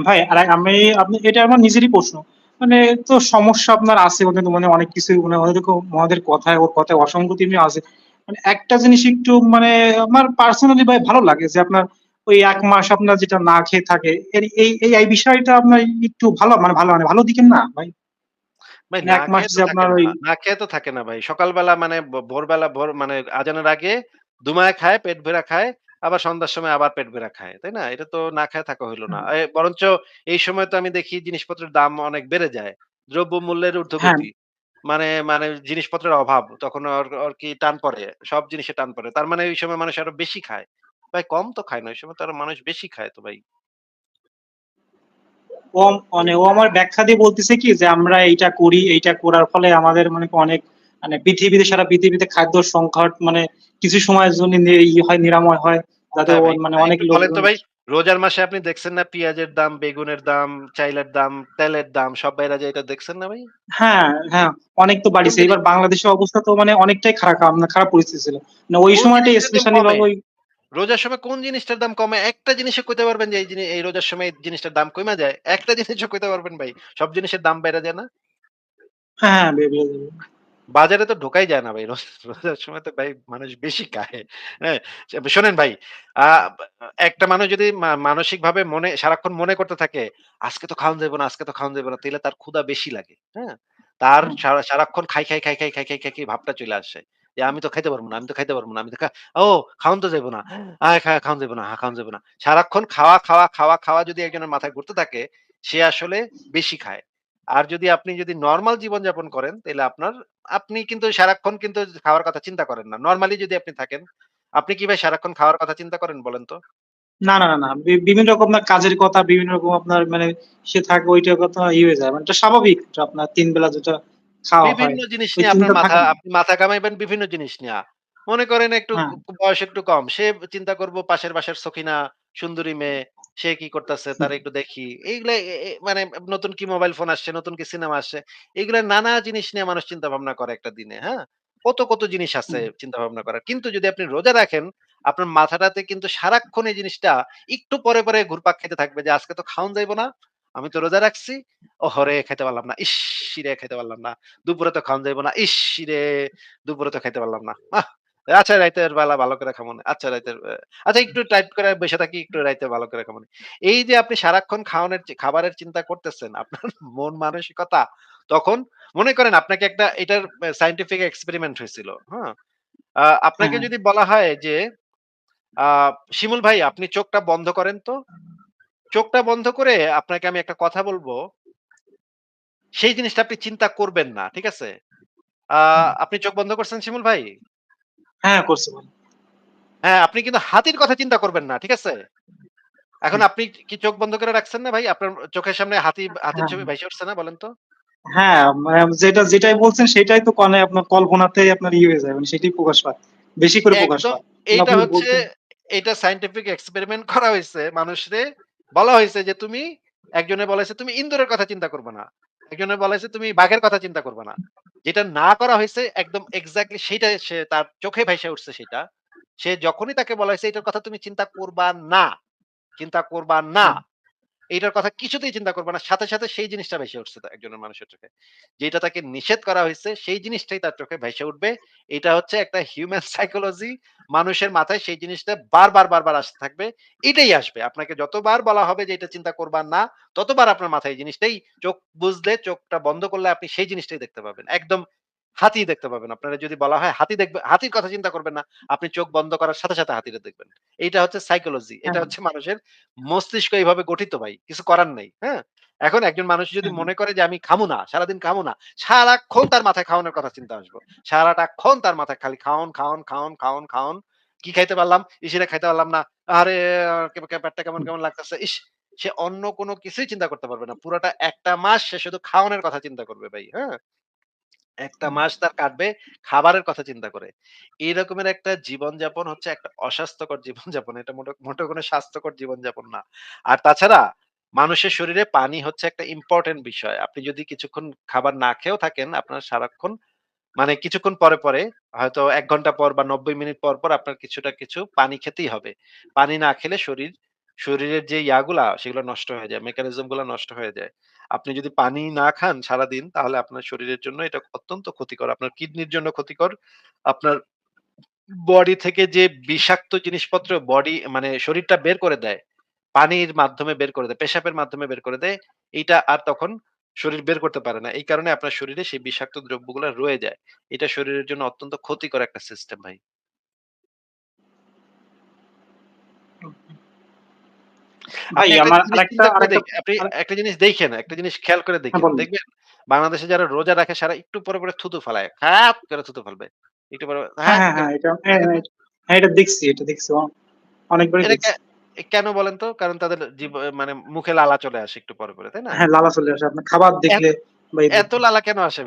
ভাই আর আমি আপনি এটা আমার নিজেরই প্রশ্ন। মানে তো সমস্যা আপনার আছে কিন্তু মানে অনেক কিছুই মানে ওইরকম ওনাদের কথায় ওর কথায় অসঙ্গতি আছে। মানে একটা জিনিস একটু মানে আমার পার্সোনালি ভাই ভালো লাগে যে আপনার ওই ১ মাস আপনার যেটা না খেয়ে থাকে এই এই এই বিষয়টা আপনার একটু ভালো মানে ভালো মানে ভালো দিকের না ভাই? ভাই মানে ১ মাস যে আপনার। ওই না খেয়ে তো থাকে না ভাই। সকালবেলা মানে ভোরবেলা ভোর মানে আজানের আগে দুমায় খায়, পেট ভইরা খায়। আবার সন্ধ্যার সময় আবার পেট ভইরা খায়। তাই না? এটা তো না খায়া থাকা হইল না। এ বরঞ্চ এই সময় তো আমি দেখি জিনিসপত্রের দাম অনেক বেড়ে যায়। দ্রব্যমূল্যের হ্যাঁ। ঊর্ধ্বগতি। মানে মানে জিনিসপত্রের অভাব। তখন ওর ওর কি টান পড়ে। সব জিনিসে টান পড়ে। তার মানে ওই সময় মানুষ আরও বেশি খায়। ভাই কম তো খায় না। ওই সময় তো আরও মানুষ বেশি খায় তো ভাই। ও মানে ও আমার ব্যাখ্যা দিয়ে বলতেছে কি যে আমরা এইটা করি, এইটা করার ফলে আমাদের মনে অনেক মানে পৃথিবীতে সারা পৃথিবীতে খাদ্য সংকট মানে কিছু সময়ের জন্য নি ইয়ে হয় নিরাময় হয়। যাতে ভাই মানে অনেক বলেন তো ভাই। রোজার মাসে আপনি দেখছেন না পেঁয়াজের দাম, বেগুনের দাম, চাইলের দাম, তেলের দাম সব বাইরা যায় এটা দেখছেন না ভাই? হ্যাঁ, হ্যাঁ, অনেক তো বাড়িছে। এবার বাংলাদেশের অবস্থা তো মানে অনেকটাই খারাপ খারাপ পরিস্থিতি ছিল। মানে ওই দাম স্পেশালি ওই রোজার সময় কোন জিনিসটার দাম কমে? একটা জিনিসও কইতে পারবেন যে এই জিনিস এই রোজার সময় জিনিসটার দাম কমে যায়? একটা জিনিসও কইতে পারবেন ভাই। সব জিনিসের দাম বাইরা যায় না? হ্যাঁ, বে বাজারে তো ঢোকাই যায় না ভাই। রোজ রোজার সময় তো ভাই মানুষ বেশি খায়। হ্যাঁ? শোনেন ভাই, আ একটা মানুষ যদি মা মানসিকভাবে মনে সারাক্ষণ মনে করতে থাকে, আজকে তো খাওন যাইব না, আজকে তো খাওন যাইব না, তাইলে তার ক্ষুধা বেশি লাগে। হ্যাঁ? তার হুম, সারা সারাক্ষণ খাই, খাই, খাই, খাই, খাই, খাই, খাই, খাই ভাবটা চলে আসে। যে আমি তো খাইতে পারব না, আমি তো খাইতে পারব না। আমি তো খা ও খাওন তো যাইব না। আয় খা খাওন যাইব না, হ্যাঁ, খাওন যাইব না। সারাক্ষণ খাওয়া, খাওয়া, খাওয়া, খাওয়া যদি একজনের মাথায় ঘুরতে থাকে, সে আসলে বেশি খায়। আর যদি আপনি যদি নরমাল জীবনযাপন করেন, তাইলে আপনার আপনি কিন্তু সারাক্ষণ কিন্তু খাওয়ার কথা চিন্তা করেন না। নরমালি যদি আপনি থাকেন, আপনি কি ভাই সারাক্ষণ খাওয়ার কথা চিন্তা করেন বলেন তো? না, না, না, না। বিভিন্ন রকম আপনার কাজের কথা, বিভিন্ন রকম আপনার মানে সে থাকে ওইটার কথা ইয়ে হয়ে যায়। মানে এটা স্বাভাবিক আপনার ৩ বেলা যেটা খাওয়া বিভিন্ন জিনিস নিয়ে আপনার মাথা আপনি মাথা কামাইবেন বিভিন্ন জিনিস নিয়ে মনে করেন একটু হ্যাঁ, বয়স একটু কম। সে চিন্তা করব পাশের বাসার সখিনা, সুন্দরী মেয়ে, সে কি করতেছে তারে একটু দেখি। এইগুলা মানে নতুন কি মোবাইল ফোন আসছে, নতুন কি সিনেমা আসছে। এগুলা নানা জিনিস নিয়ে মানুষ চিন্তা ভাবনা করে একটা দিনে, হ্যাঁ? কত, কত জিনিস আছে চিন্তা ভাবনা করার। কিন্তু যদি আপনি রোজা রাখেন, আপনার মাথাটাতে কিন্তু সারাক্ষণ এই জিনিসটা একটু পরে, পরে ঘুরপাক খেতে থাকবে যে আজকে তো খাওন যাইব না। আমি তো রোজা রাখছি। ও হরে খাইতে পারলাম না। ইসরে! খাইতে পারলাম না। দুপুরে তো খাওয়ান যাইবো না। ইসরে! দুপুরে তো খাইতে পারলাম না। আহ! আচ্ছা রাইতের বেলা ভালো করে খামুনে। আচ্ছা রাইতের আচ্ছা একটু টাইট করে বইসা থাকি, একটু রাইতে ভালো করে খামুনে। এই যে আপনি সারাক্ষণ খাওয়ানোর খাবারের চিন্তা করতেছেন, আপনার মন মানসিকতা তখন মনে করেন আপনাকে একটা এটার এ সায়েন্টিফিক এক্সপেরিমেন্ট হইছিল। হ্যাঁ? আপনাকে যদি বলা হয় যে, শিমুল ভাই আপনি চোখটা বন্ধ করেন তো। চোখটা বন্ধ করে আপনাকে আমি একটা কথা বলব সেই জিনিসটা আপনি চিন্তা করবেন না। ঠিক আছে? আপনি চোখ বন্ধ করছেন শিমুল ভাই? হ্যাঁ, করছি ভাই। হ্যাঁ, আপনি কিন্তু হাতির কথা চিন্তা করবেন না। ঠিক আছে? এখন আপনি কি চোখ বন্ধ করে রাখছেন না ভাই? আপনার চোখের সামনে হাতি হাতির হ্যাঁ, ছবি ভাইসা উঠছে না বলেন তো? হ্যাঁ, যেটা যেটাই বলছেন সেটাই তো মানে আপনার কল্পনাতেই আপনার ইয়ে হয়ে যায়। মানে সেটাই প্রকাশ পায়। বেশি করে প্রকাশ পায়। এইটা হচ্ছে এটা সায়েন্টিফিক এক্সপেরিমেন্ট করা হয়েছে মানুষরে বলা হয়েছে যে তুমি একজনে বলেছে তুমি ইন্দুরের কথা চিন্তা করবে না। একজনে বলেছে তুমি বাঘের কথা চিন্তা করবে না। যেটা না করা হয়েছে একদম এক্সাক্টলি সেটা সে তার চোখে ভেসে উঠছে সেটা। সে যখনই তাকে বলা হয়েছে এটার কথা তুমি চিন্তা করবা না, চিন্তা করবা না। এইটার কথা কিছুতেই চিন্তা করবে না। সাথে, সাথে সেই জিনিসটা ভেসে উঠছে একজনের মানুষের চোখে। যেটা তাকে নিষেধ করা হইছে সেই জিনিসটাই তার চোখে ভেসে উঠবে। এটা হচ্ছে একটা হিউমেন সাইকোলজি। মানুষের মাথায় সেই জিনিসটা বারবার, বারবার আসতে থাকবে। এটাই আসবে। আপনাকে যতবার বলা হবে যে এটা চিন্তা করবার না, ততবার আপনার মাথায় জিনিসটাই চোখ বুজলে চোখটা বন্ধ করলে আপনি সেই জিনিসটাই দেখতে পাবেন। একদম হাতি দেখতে পাবেন। আপনারা যদি বলা হয় হাতি দেখবে হাতির কথা চিন্তা করবেন না। আপনি চোখ বন্ধ করার সাথে, সাথে হাতিটা দেখবেন। এইটা হচ্ছে সাইকোলজি। এটা হ্যাঁ, হচ্ছে মানুষের মস্তিষ্ক এইভাবে গঠিত ভাই। কিছু করার নাই। হ্যাঁ? এখন একজন মানুষ যদি হ্যাঁ, মনে করে যে আমি খামু না, সারাদিন খামু না। সারাক্ষণ তার মাথায় খাওয়ানোর কথা চিন্তা আসবে। সারাটাক্ষণ তার মাথায় খালি খাওন, খাওন, খাওন, খাওন, খাওন। কি খাইতে পারলাম? ইসিরা খাইতে পারলাম না। আরে পেটটা কেমন, কেমন লাগতেছে। ইস! সে অন্য কোনো কিছুই চিন্তা করতে পারবে না। পুরাটা একটা মাস সে শুধু খাওয়ানোর কথা চিন্তা করবে ভাই। হ্যাঁ? একটা মাস তার কাটবে খাবারের কথা চিন্তা করে। এই রকমের একটা জীবনযাপন হচ্ছে একটা অস্বাস্থ্যকর জীবনযাপন। এটা মোটে মোটেও কোনো স্বাস্থ্যকর জীবনযাপন না। আর তাছাড়া মানুষের শরীরে পানি হচ্ছে একটা ইম্পোর্টেন্ট বিষয়। আপনি যদি কিছুক্ষণ খাবার না খেয়েও থাকেন, আপনার সারাক্ষণ মানে কিছুক্ষণ পরে, পরে হয়তো ১ ঘণ্টা পর বা ৯০ মিনিট পর, পর আপনার কিছুটা কিছু পানি খেতেই হবে। পানি না খেলে শরীর শরীরের যে ইয়াগুলা সেগুলো নষ্ট হয়ে যায়। মেকানিজমগুলা নষ্ট হয়ে যায়। আপনি যদি পানি না খান সারাদিন তাহলে আপনার শরীরের জন্য এটা অত্যন্ত ক্ষতিকর। আপনার কিডনির জন্য ক্ষতিকর। আপনার বডি থেকে যে বিষাক্ত জিনিসপত্র বডি মানে শরীরটা বের করে দেয়, পানির মাধ্যমে বের করে দেয়, পেশাবের মাধ্যমে বের করে দেয়। এইটা আর তখন শরীর বের করতে পারে না। এই কারণে আপনার শরীরে সেই বিষাক্ত দ্রব্যগুলা রয়ে যায়। এটা শরীরের জন্য অত্যন্ত ক্ষতিকর একটা সিস্টেম ভাই। ভাই আপনি একটা আমার জিনিস আরেকটা চিন্তা করে আরেকটা দেখ আপনি আরে একটা জিনিস দেখেন, একটা জিনিস খেয়াল করে হ্যাঁ, দেখেন। দেখবেন বাংলাদেশে যারা রোজা রাখে সারা একটু পরে, পরে থুতু ফালায়। খাপ করে থুতু ফেলবে। একটু পরে হ্যাঁ, হ্যাঁ, হ্যাঁ, এটা হ্যাঁ। হ্যাঁ, হ্যাঁ, এটা দেখছি, এটা দেখছি। অ অনেকবারই এটা কে দেখছি। এ কেন বলেন তো? কারণ তাদের মানে মুখে লালা চলে আসে একটু পরে, পরে। তাই না? হ্যাঁ, লালা চলে আসে আপনার খাবার দেখলে এত লালা কেন আসে?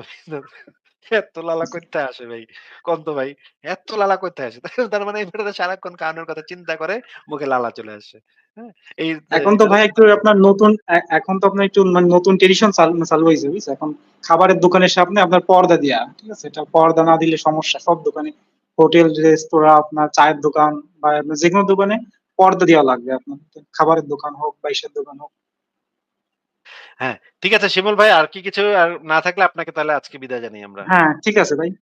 এত লালা কইথা আসে ভাই? কোন ভাই? এত লালা কইথা আসে? তার মানে এই সারাক্ষণ খাওয়ানোর কথা চিন্তা করে মুখে লালা চলে আসে। হ্যাঁ? এই এখন তো ভাই একটু আপনার নতুন এখন তো আপনার একটু মানে নতুন ট্র্যাডিশন চালু হইছে বুঝছেন? এখন খাবারের দোকানের সামনে আপনার পর্দা দেয়া। ঠিক আছে? এটা পর্দা না দিলে সমস্যা সব দোকানে। হোটেল, রেস্তোরাঁ, আপনার চায়ের দোকান বা আপনার যেকোনো দোকানে পর্দা দেওয়া লাগবে আপনার। খাবারের দোকান হোক বা দোকান হোক। হ্যাঁ, ঠিক আছে শিমুল ভাই আর কি কিছু আর না থাকলে আপনাকে তাহলে আজকে বিদায় জানাই আমরা। হ্যাঁ, ঠিক আছে ভাই।